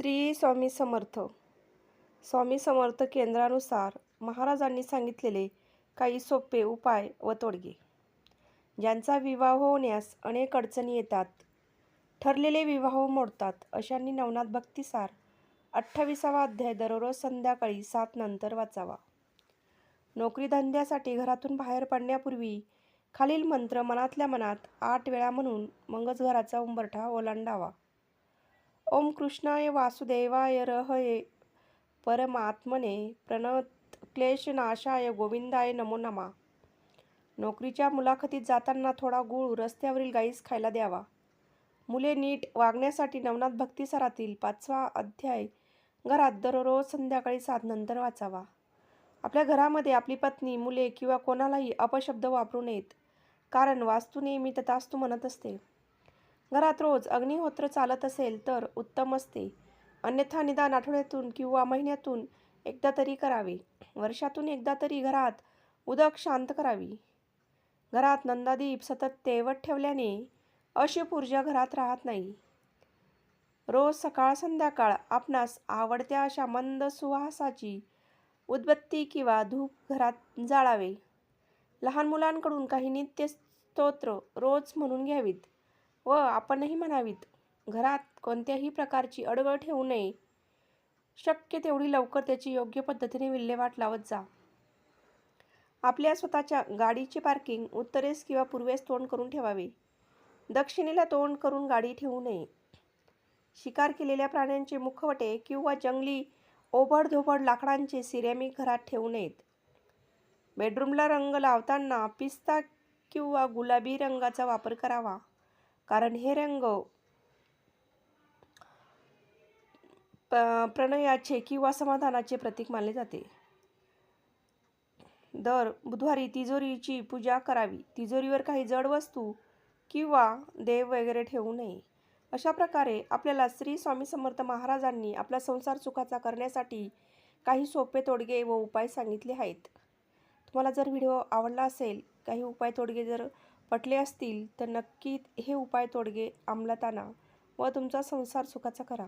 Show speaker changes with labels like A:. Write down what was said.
A: श्री स्वामी समर्थ. स्वामी समर्थ केंद्रानुसार महाराजांनी सांगितलेले काही सोपे उपाय व तोडगे. ज्यांचा विवाह होण्यास अनेक अडचणी येतात ठरलेले विवाह मोडतात अशांनी नवनाथ भक्तिसार अठ्ठावीसावा अध्याय दररोज संध्याकाळी सात नंतर वाचावा. नोकरीधंद्यासाठी घरातून बाहेर पडण्यापूर्वी खालील मंत्र मनातल्या मनात आठ वेळा म्हणून मगच घराचा उंबरठा ओलांडावा. ओम कृष्णाय वासुदेवाय रहये। परमात्मने प्रणत क्लेशनाशाय गोविंदाय नमो नमा। नोकरीच्या मुलाखतीत जाताना थोडा गूळ रस्त्यावरील गाईस खायला द्यावा. मुले नीट वागण्यासाठी नवनाथ भक्तिसारातील पाचवा अध्याय घरात दररोज संध्याकाळी सात नंतर वाचावा. आपल्या घरामध्ये आपली पत्नी मुले किंवा कोणालाही अपशब्द वापरू नयेत कारण वास्तू नेहमी तथास्तू म्हणत असते. घरात रोज अग्निहोत्र चालत असेल तर उत्तम असते. अन्यथा निदान आठवड्यातून किंवा महिन्यातून एकदा तरी करावे. वर्षातून एकदा तरी घरात उदक शांत करावी. घरात नंदादीप सतत तेवत ठेवल्याने अशुभ ऊर्जा घरात राहत नाही. रोज सकाळ संध्याकाळ आपणास आवडत्या अशा मंद सुवासाची उदबत्ती किंवा धूप घरात जाळावे. लहान मुलांकडून काही नित्य स्तोत्र रोज म्हणून घ्यावीत. व आपणही म्हणावीत घरात कोणत्याही प्रकारची अडगळ ठेवू नये. शक्य तेवढी लवकर त्याची योग्य पद्धतीने विल्हेवाट लावत जा. आपल्या स्वतःच्या गाडीचे पार्किंग उत्तरेस किंवा पूर्वेस तोंड करून ठेवावे. दक्षिणेला तोंड करून गाडी ठेवू नये. शिकार केलेल्या प्राण्यांचे मुखवटे किंवा जंगली ओबडधोबड लाकडांचे सिरेमिक घरात ठेवू नयेत. बेडरूमला रंग लावताना पिस्ता किंवा गुलाबी रंगाचा वापर करावा. कारण हे रंग प- प्रणयाचे किंवा समाधानाचे प्रतीक मानले जाते. दर बुधवारी तिजोरीची पूजा करावी. तिजोरीवर काही जड वस्तू किंवा देव वगैरे ठेवू नये. अशा प्रकारे आपल्याला श्री स्वामी समर्थ महाराजांनी आपला संसार सुखाचा करण्यासाठी काही सोपे तोडगे व उपाय सांगितले आहेत. तुम्हाला जर व्हिडिओ आवडला असेल काही उपाय तोडगे जर पटले असतील तर नक्की हे उपाय तोडगे अंमलात आणा व तुमचा संसार सुखाचा करा.